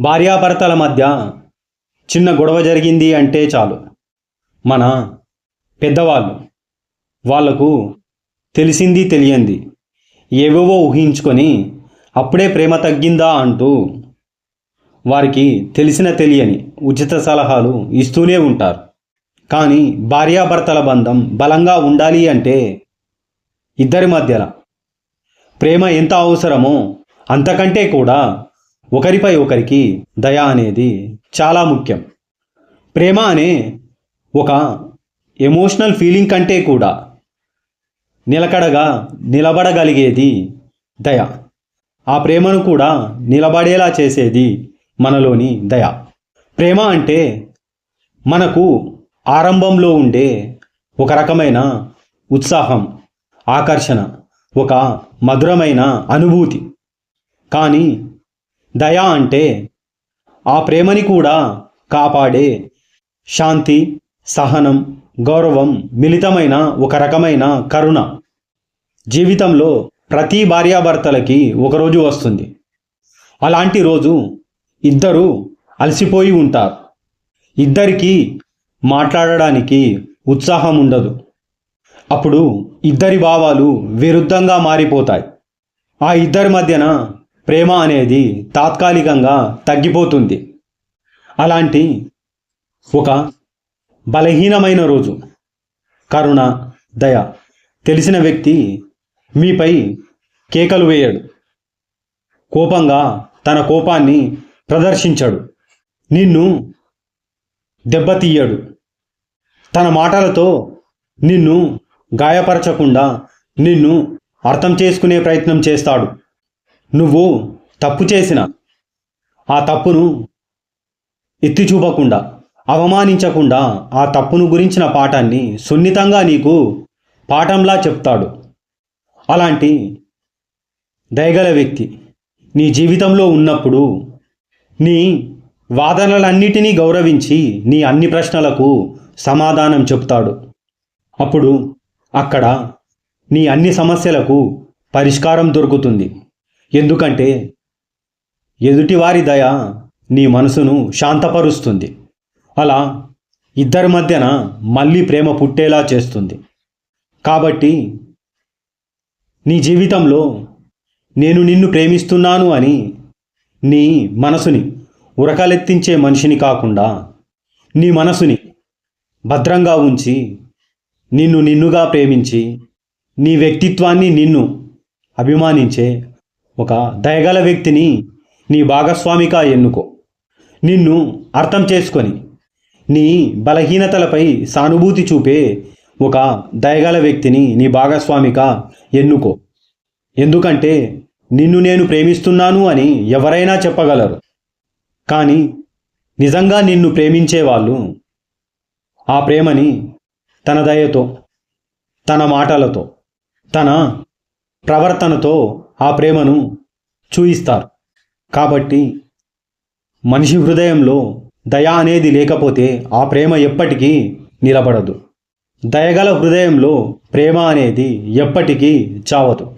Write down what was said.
భార్యాభర్తల మధ్య చిన్న గొడవ జరిగింది అంటే చాలు. మన పెద్దవాళ్ళు వాళ్ళకు తెలిసింది తెలియంది. ఏవేవో ఊహించుకొని అప్పుడే ప్రేమ తగ్గిందా అంటూ వారికి తెలిసిన తెలియని ఉచిత సలహాలు ఇస్తూనే ఉంటారు. కానీ భార్యాభర్తల బంధం బలంగా ఉండాలి అంటే ఇద్దరి మధ్యన ప్రేమ ఎంత అవసరమో అంతకంటే కూడా ఒకరిపై ఒకరికి దయ అనేది చాలా ముఖ్యం. ప్రేమ అనే ఒక ఎమోషనల్ ఫీలింగ్ కంటే కూడా నిలకడగా నిలబడగలిగేది దయ. ఆ ప్రేమను కూడా నిలబడేలా చేసేది మనలోని దయ. ప్రేమ అంటే మనకు ఆరంభంలో ఉండే ఒక రకమైన ఉత్సాహం ఆకర్షణ ఒక మధురమైన అనుభూతి. కానీ దయ అంటే ఆ ప్రేమని కూడా కాపాడే శాంతి సహనం గౌరవం మిళితమైన ఒక రకమైన కరుణ. జీవితంలో ప్రతి భార్యాభర్తలకి ఒకరోజు వస్తుంది. అలాంటి రోజు ఇద్దరు అలసిపోయి ఉంటారు. ఇద్దరికీ మాట్లాడడానికి ఉత్సాహం ఉండదు. అప్పుడు ఇద్దరి భావాలు విరుద్ధంగా మారిపోతాయి. ఆ ఇద్దరి మధ్యన ప్రేమ అనేది తాత్కాలికంగా తగ్గిపోతుంది. అలాంటి ఒక బలహీనమైన రోజు. కరుణ దయ తెలిసిన వ్యక్తి మీపై కేకలు వేయడు. కోపంగా తన కోపాన్ని ప్రదర్శించడు. నిన్ను దెబ్బతీయడు. తన మాటలతో నిన్ను గాయపరచకుండా నిన్ను అర్థం చేసుకునే ప్రయత్నం చేస్తాడు. నువ్వు తప్పు చేసిన ఆ తప్పును ఎత్తి చూపకుండా అవమానించకుండా ఆ తప్పును గురించిన పాఠాన్ని సున్నితంగా నీకు పాఠంలా చెప్తాడు. అలాంటి దయగల వ్యక్తి నీ జీవితంలో ఉన్నప్పుడు నీ వాదనలన్నిటినీ గౌరవించి నీ అన్ని ప్రశ్నలకు సమాధానం చెప్తాడు. అప్పుడు అక్కడ నీ అన్ని సమస్యలకు పరిష్కారం దొరుకుతుంది. ఎందుకంటే ఎదుటివారి దయ నీ మనసును శాంతపరుస్తుంది. అలా ఇద్దరి మధ్యన మళ్ళీ ప్రేమ పుట్టేలా చేస్తుంది. కాబట్టి నీ జీవితంలో నేను నిన్ను ప్రేమిస్తున్నాను అని నీ మనసుని ఉరకలెత్తించే మనిషిని కాకుండా నీ మనసుని భద్రంగా ఉంచి నిన్ను నిన్నుగా ప్రేమించి నీ వ్యక్తిత్వాన్ని నిన్ను అభిమానించే ఒక దయగల వ్యక్తిని నీ భాగస్వామిగా ఎన్నుకో. నిన్ను అర్థం చేసుకొని నీ బలహీనతలపై సానుభూతి చూపే ఒక దయగల వ్యక్తిని నీ భాగస్వామిగా ఎన్నుకో. ఎందుకంటే నిన్ను నేను ప్రేమిస్తున్నాను అని ఎవరైనా చెప్పగలరు. కానీ నిజంగా నిన్ను ప్రేమించే వాళ్ళు ఆ ప్రేమని తన దయతో తన మాటలతో తన ప్రవర్తనతో ఆ ప్రేమను చూయిస్తారు. కాబట్టి మనిషి హృదయంలో దయ అనేది లేకపోతే ఆ ప్రేమ ఎప్పటికీ నిలబడదు. దయగల హృదయంలో ప్రేమ అనేది ఎప్పటికీ చావదు.